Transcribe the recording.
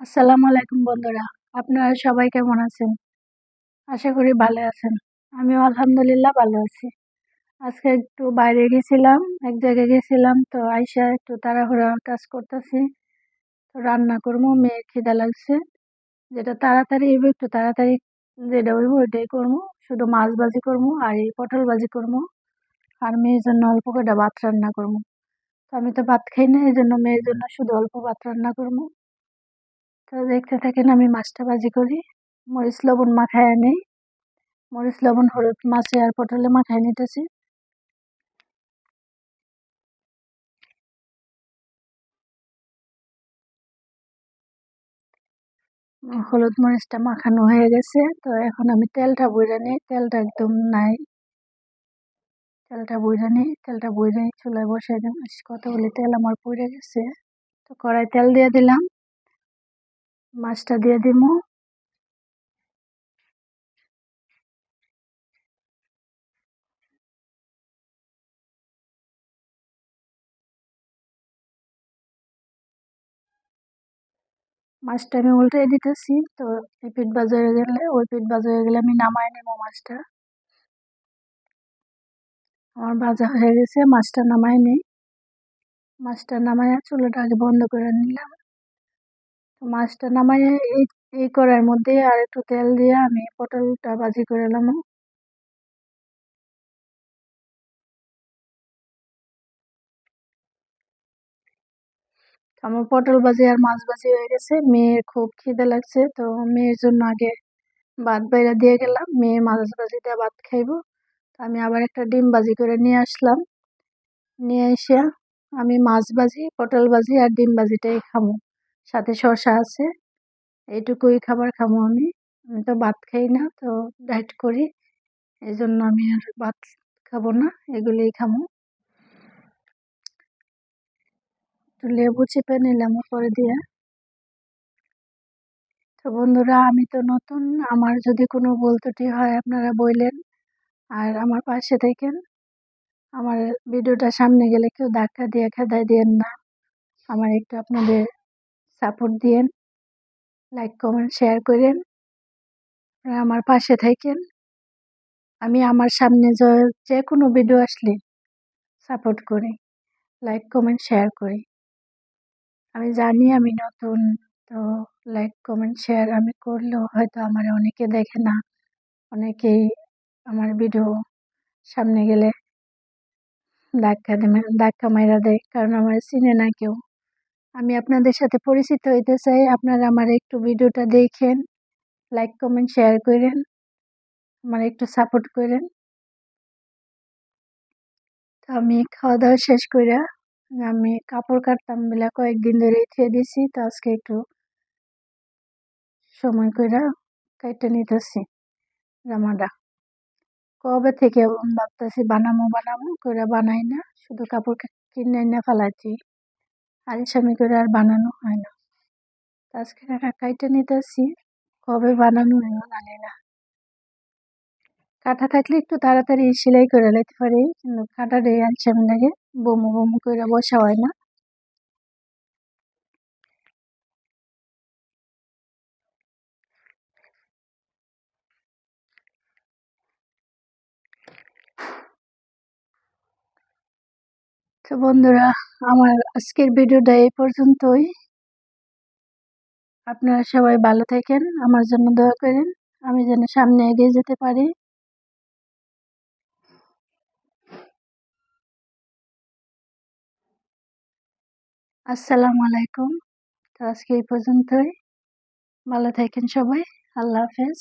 আসসালামু আলাইকুম বন্ধুরা। আপনারা সবাই কেমন আছেন? আশা করি ভালো আছেন। আমিও আলহামদুলিল্লাহ ভালো আছি। আজকে একটু বাইরে গেছিলাম, এক জায়গায় গেছিলাম, তো আইসা একটু তাড়াহুড়া কাজ করতেছি। তো রান্না করব, মেয়ের খিদা লাগছে। যেটা তাড়াতাড়ি হইব, একটু তাড়াতাড়ি যেটা হইব, ওইটাই করব। শুধু মাছ ভাজি করব আর এই পটল ভাজি করব। আর মেয়ের জন্য অল্প করে ভাত রান্না করব। তো আমি তো ভাত খাই না, এই জন্য মেয়ের জন্য শুধু অল্প ভাত রান্না করব। তো দেখতে থাকেন আমি মাছটা ভাজি করি। মরিচ, লবণ মাখায় নেই মরিচ, লবণ, হলুদ মাছে আর পটলে মাখায় নিতেছি। হলুদ মরিচটা মাখানো হয়ে গেছে। তো এখন আমি তেলটা বইরে নিই। তেলটা একদম নাই। তেলটা বইরে নিই। তেলটা বইরে চুলায় বসে দিলাম কতগুলি তেল আমার পড়ে গেছে। তো কড়াই তেল দিয়ে দিলাম। মাছটা দিয়ে দিব। মাছটা আমি উল্টে দিতেছি, তো এই পিঠ গেলে, ওই পিঠ বাজা গেলে আমি নামাই নেব মাছটা। আমার ভাজা হয়ে গেছে, মাছটা নামাই নিই। মাছটা নামাই চুলাটা আগে বন্ধ করে নিলাম। মাছটা নামাই এই এই কড়াইয়ের মধ্যে আর একটু তেল দিয়ে আমি পটলটা ভাজি করে নিলাম আমার পটল ভাজি আর মাছ ভাজি হয়ে গেছে। মেয়ের খুব খিদে লাগছে, তো মেয়ের জন্য আগে ভাত বাইরা দিয়ে গেলাম। মেয়ে মাছ ভাজি দিয়ে ভাত খাইব। আমি আবার একটা ডিম ভাজি করে নিয়ে আসলাম। নিয়ে এসে আমি মাছ ভাজি, পটল ভাজি আর ডিম ভাজিটাই খামো সাথে শসা আছে। এইটুকুই খাবার খাব আমি। আমি তো ভাত খাই না, তো ডায়েট করি। এই জন্য আমি আর ভাত খাব না, এগুলোই খাব। তো লেবু চেপে নিলাম উপরে দিয়ে। তো বন্ধুরা, আমি তো নতুন, আমার যদি কোনো ভুল ত্রুটি হয় আপনারা বললেন। আর আমার পাশে থাকেন। আমার ভিডিওটা সামনে গেলে কেউ ধাক্কা দিয়ে খেদাই দিয়েন না। আমার একটু আপনাদের সাপোর্ট দিয়েন, লাইক, কমেন্ট, শেয়ার করেন। আমার পাশে থাকেন। আমি আমার সামনে যে কোনো ভিডিও আসলে সাপোর্ট করি, লাইক, কমেন্ট, শেয়ার করি। আমি জানি আমি নতুন, তো লাইক, কমেন্ট, শেয়ার আমি করলেও হয়তো আমার অনেকে দেখে না। অনেকেই আমার ভিডিও সামনে গেলে ধাক্কা দেবে ধাক্কা মাইরা দেয়, কারণ আমার চিনে না কেউ। আমি আপনাদের সাথে পরিচিত হইতে চাই। আপনারা আমার একটু ভিডিওটা দেখেন লাইক কমেন্ট শেয়ার করেন, আমার একটু সাপোর্ট করেন। তো আমি খাওয়া দাওয়া শেষ করে আমি কাপড় কাটতাম বলে কয়েকদিন ধরে খেয়ে দিছি, তো আজকে একটু সময় করে কেটে নিতেছি জামাটা কবে থেকে? ভাবতেছি বানামো বানামো করে বানাই না, শুধু কাপড় কিনে না ফেলাচ্ছি আলসামি করে আর বানানো হয় না। আজকে কাইটে নিতেছি কবে বানানো হইব জানি না। কাঁটা থাকলে একটু তাড়াতাড়ি সেলাই করে লাইতে পারি, কিন্তু কাঁটা কাটাটাই আলসামি লাগে বমু বমু করে বসা হয় না। তো বন্ধুরা, আমার আজকের ভিডিওটা এই পর্যন্তই। আপনারা সবাই ভালো থাকেন, আমার জন্য দোয়া করেন। আমি যেন সামনে এগিয়ে যেতে পারি। আসসালামু আলাইকুম। তো আজকে এই পর্যন্তই। ভালো থাকেন সবাই। আল্লাহ হাফেজ।